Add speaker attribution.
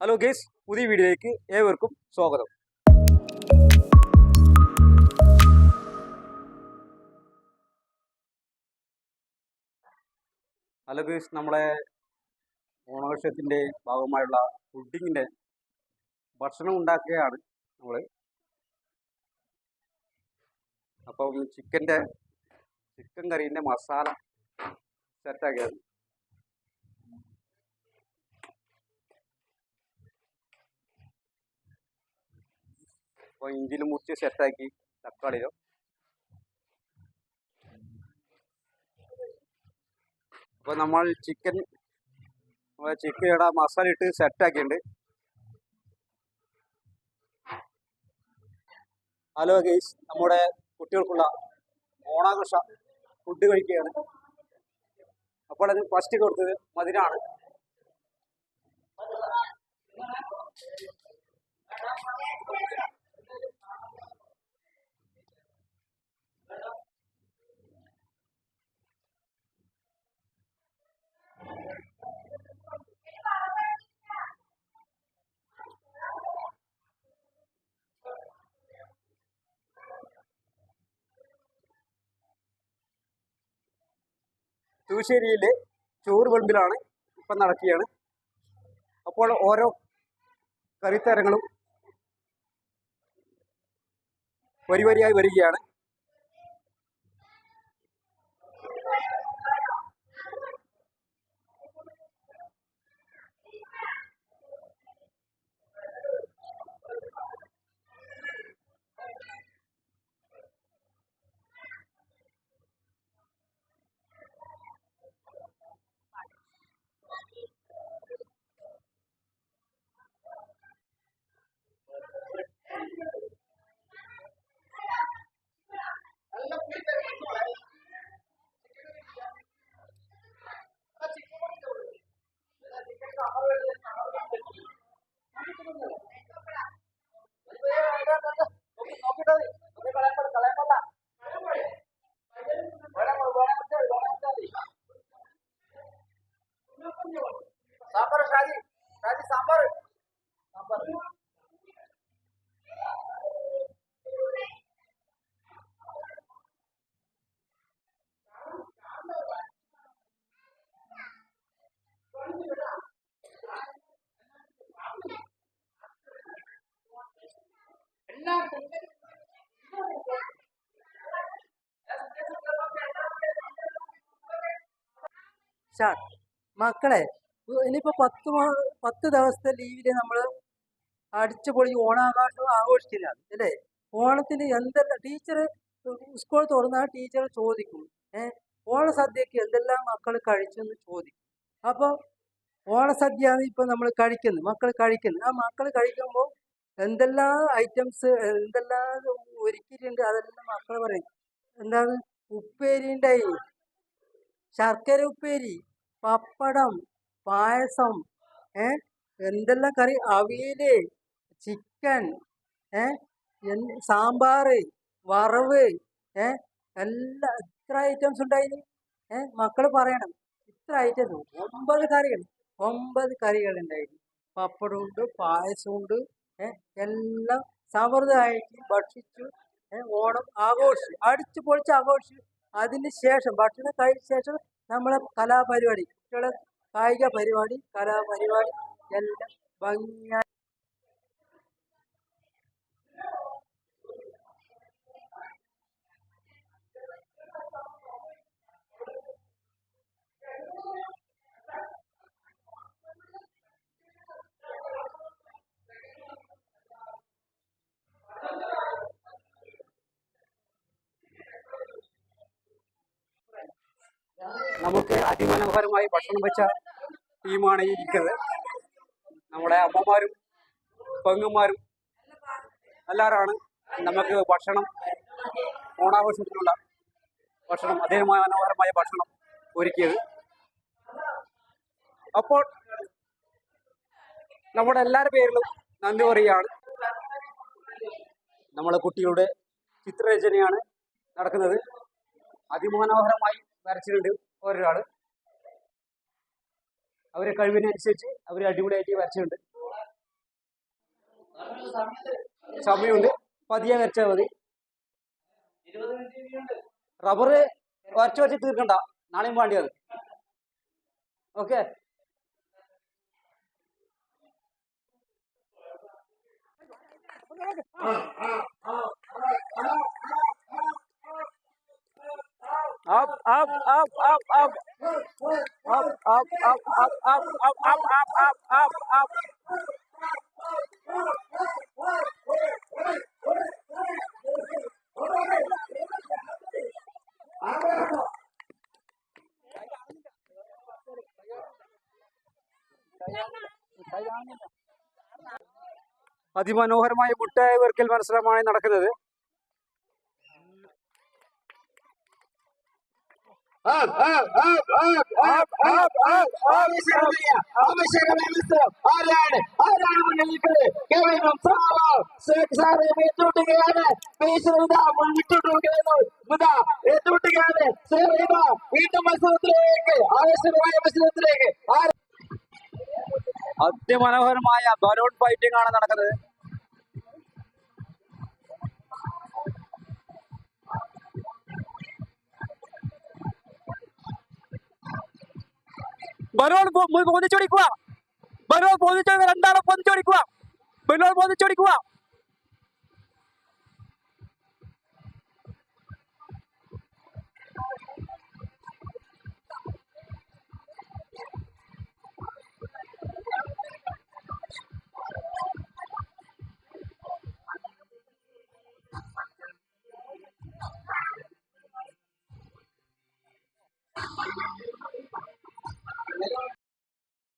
Speaker 1: Hello guys പുതിയ വീഡിയോയിലേക്ക് ഏവർക്കും സ്വാഗതം. ഹലോ ഗേസ് നമ്മളെ ഓണാഘോഷത്തിന്റെ ഭാഗമായുള്ള ഫുഡിങ്ങിന്റെ ഭക്ഷണം ഉണ്ടാക്കുകയാണ് നമ്മൾ അപ്പം ചിക്കന്റെ ചിക്കൻ കറീന്റെ മസാല സെറ്റാക്കിയത് അപ്പോൾ ഇഞ്ചിൽ മുറിച്ച് സെറ്റാക്കി തക്കാളിയിലും. അപ്പോൾ നമ്മൾ ചിക്കൻ ചിക്കൻ ഇവിടെ മസാല ഇട്ട് സെറ്റാക്കിയിട്ടുണ്ട് ഹലോ ഗെയ്സ് നമ്മുടെ കുട്ടികൾക്കുള്ള ഓണാഘോഷ ഫുഡ് കഴിക്കുകയാണ്. അപ്പോൾ അത് ഫസ്റ്റ് കൊടുത്തത് മധുരാണ്. തൂശ്ശേരിയിലെ ചോറ് വെമ്പിലാണ് ഇപ്പം നടക്കുകയാണ്. അപ്പോൾ ഓരോ കറിത്തരങ്ങളും വരി വരിയായി വരികയാണ്.
Speaker 2: സ്റ്റാർട്ട്. മക്കളെ ഇനിയിപ്പോൾ പത്ത് പത്ത് ദിവസത്തെ ലീവിൽ നമ്മൾ അടിച്ചുപൊളി ഓണാഘോഷം ആഘോഷിക്കില്ല അല്ലേ? ഓണത്തിന് എന്തെല്ലാം ടീച്ചർ സ്കൂൾ തുറന്നാൽ ടീച്ചർ ചോദിക്കും ഏഹ് ഓണസദ്യക്ക് എന്തെല്ലാം മക്കൾ കഴിച്ചെന്ന് ചോദിക്കും. അപ്പോൾ ഓണസദ്യയാണ് ഇപ്പോൾ നമ്മൾ കഴിക്കുന്നത് മക്കൾ കഴിക്കുന്നത്. ആ മക്കൾ കഴിക്കുമ്പോൾ എന്തെല്ലാം ഐറ്റംസ് എന്തെല്ലാം ഒരുക്കിയിട്ടുണ്ട് അതെല്ലാം മക്കൾ പറയും. എന്താണ്? ഉപ്പേരി ഉണ്ടായി ശർക്കര ഉപ്പേരി പപ്പടം പായസം ഏ? എന്തെല്ലാം കറി? അവിയൽ ചിക്കൻ ഏ? സാമ്പാർ വറവ് ഏ? എല്ലാ ഇത്ര ഐറ്റംസ് ഉണ്ടായിന് ഏ? മക്കൾ പറയണം. ഇത്ര ഐറ്റംസ് ഒമ്പത് കറികൾ ഒമ്പത് കറികൾ ഉണ്ടായിരുന്നു പപ്പടമുണ്ട് പായസമുണ്ട് ഏ? എല്ലാം സമൃദ്ധമായിട്ട് ഭക്ഷിച്ചു ഓണം ആഘോഷിച്ചു. അടിച്ചു പൊളിച്ച് ആഘോഷിച്ചു. അതിന് ശേഷം ഭക്ഷണം കഴിച്ച ശേഷം നമ്മളെ കലാപരിപാടി കുട്ടികളെ കായിക പരിപാടി കലാപരിപാടി എല്ലാം ഭംഗിയായി
Speaker 1: നമുക്ക് അതിമനോഹരമായി ഭക്ഷണം വെച്ച ടീമാണ് ഈ ഇരിക്കുന്നത്. നമ്മുടെ അമ്മമാരും പെങ്ങന്മാരും എല്ലാവരാണ് നമുക്ക് ഭക്ഷണം ഓണാഘോഷത്തിലുള്ള ഭക്ഷണം അതിമനോഹരമായ ഭക്ഷണം ഒരുക്കിയത്. അപ്പോൾ നമ്മുടെ എല്ലാവരുടെ പേരിലും നന്ദി പറയുകയാണ്. നമ്മളെ കുട്ടികളുടെ ചിത്രരചനയാണ് നടക്കുന്നത്. അതിമനോഹരമായി വരച്ചിട്ടുണ്ട്. ഒരാൾ അവരെ കഴിവിനനുസരിച്ച് അവർ അടിപൊളിയായിട്ട് വരച്ചിട്ടുണ്ട്. സമയമുണ്ട്. പതിയെ വരച്ചാൽ മതി. റബ്ബർ വരച്ച് വരച്ച് തീർക്കണ്ട. നാളെയും വേണ്ടി അത്. ഓക്കെ. ആ. Up, up, up, up, up, up, up, up, up, up, up, up, up, up. അതിമനോഹരമായ മുട്ടായ വർക്കിൽ മത്സരമാണ് നടക്കുന്നത്
Speaker 3: Up, up, up, up, up, up, up. ആവേശകരമായ ആവേശകരമായ മത്സരം ആരാണ് ആരാണ് മുന്നിൽ നിൽക്കുന്നത് സാറോ സാറെ വീണ്ടും മത്സരത്തിലേക്ക് മത്സരത്തിലേക്ക്
Speaker 1: അതിമനോഹരമായ ബലൂൺ ഫൈറ്റിംഗ് ആണ് നടക്കുന്നത് ബലോൺ പൊന്തിച്ചോടിക്കുക ബലോൺ പൊന്തിച്ചോടിക്കുക രണ്ടാളെ പൊന്തിച്ചോടിക്കുക ബലോൺ പൊന്തിച്ചോടിക്കുക